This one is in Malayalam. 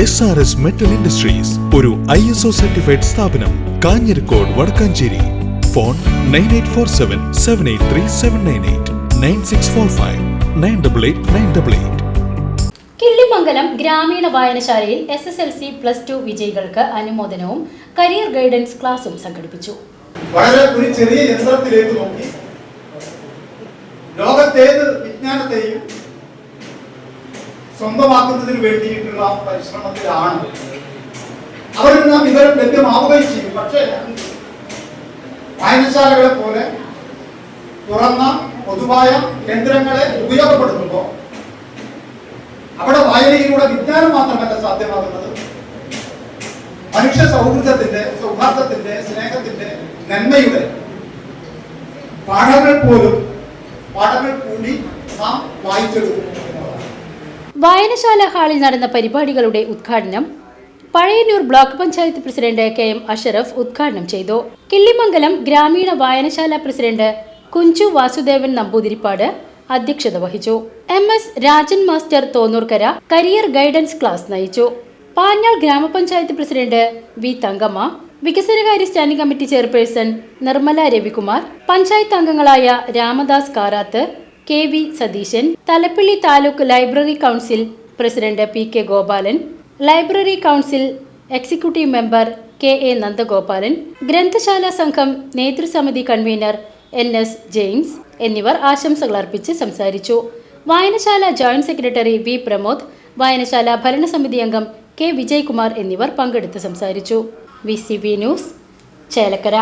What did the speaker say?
S R S metal industries ഒരു ഐ എസ് ഒ സർട്ടിഫൈഡ് സ്ഥാപനം Kanjirakode Vadakkanchery. Phone nine eight four seven seven eight three seven nine eight nine six four five nine double eight nine double eight Killimangalam ഗ്രാമീണ വായനശാലയിൽ S S L C plus two വിജയികൾക്ക് അനുമോദനവും കരിയർ ഗൈഡൻസ് ക്ലാസും സംഘടിപ്പിച്ചു. വളരെ ഒരു ചെറിയ യന്ത്രത്തിലേക്ക് നോക്കി. ലോകത്തേത് വിജ്ഞാനത്തെയും സ്വന്തമാക്കുന്നതിന് വേണ്ടിയിട്ടുള്ള പരിശ്രമത്തിലാണ്. അവരിൽ നാം ഇവരും ലഭ്യമാവുകയും ചെയ്യും. പക്ഷേ വായനശാലകളെ പോലെ തുറന്ന പൊതുവായ കേന്ദ്രങ്ങളെ ഉപയോഗപ്പെടുത്തുമ്പോൾ അവിടെ വായനയിലൂടെ വിജ്ഞാനം മാത്രമല്ല സാധ്യമാകുന്നത്. മനുഷ്യ സൗഹൃദത്തിന്റെ സൗഹാർദ്ദത്തിന്റെ സ്നേഹത്തിന്റെ നന്മയുടെ പാഠങ്ങൾ പോലും പാഠങ്ങൾ കൂടി നാം വായിച്ചെടുക്കും. എന്നുള്ളതാണ്. വായനശാല ഹാളിൽ നടന്ന പരിപാടികളുടെ ഉദ്ഘാടനം Pazhayannur block panchayat president K M Ashraf ഉദ്ഘാടനം ചെയ്തു. കിള്ളിമംഗലം ഗ്രാമീണ വായനശാല പ്രസിഡന്റ് കുഞ്ചു വാസുദേവൻ നമ്പൂതിരിപ്പാട് അധ്യക്ഷത വഹിച്ചു. M S Rajan master Thonnurkara career guidance class നയിച്ചു. പാഞ്ഞാൾ ഗ്രാമപഞ്ചായത്ത് പ്രസിഡന്റ് വി തങ്കമ്മ വികസനകാര്യ standing committee chairperson Nirmala Ravikumar panchayat അംഗങ്ങളായ Ramadas Karath K V Satheesan Thalappilly taluk library council president P K Gopalan library council executive member K A Nandagopalan ഗ്രന്ഥശാല സംഘം നേതൃസമിതി കൺവീനർ എൻ എസ് ജെയിംസ് എന്നിവർ ആശംസകൾ അർപ്പിച്ച് സംസാരിച്ചു. വായനശാല ജോയിന്റ് സെക്രട്ടറി വി പ്രമോദ് വായനശാല ഭരണസമിതി അംഗം കെ വിജയകുമാർ എന്നിവർ പങ്കെടുത്ത് സംസാരിച്ചു. V C B news Chelakkara.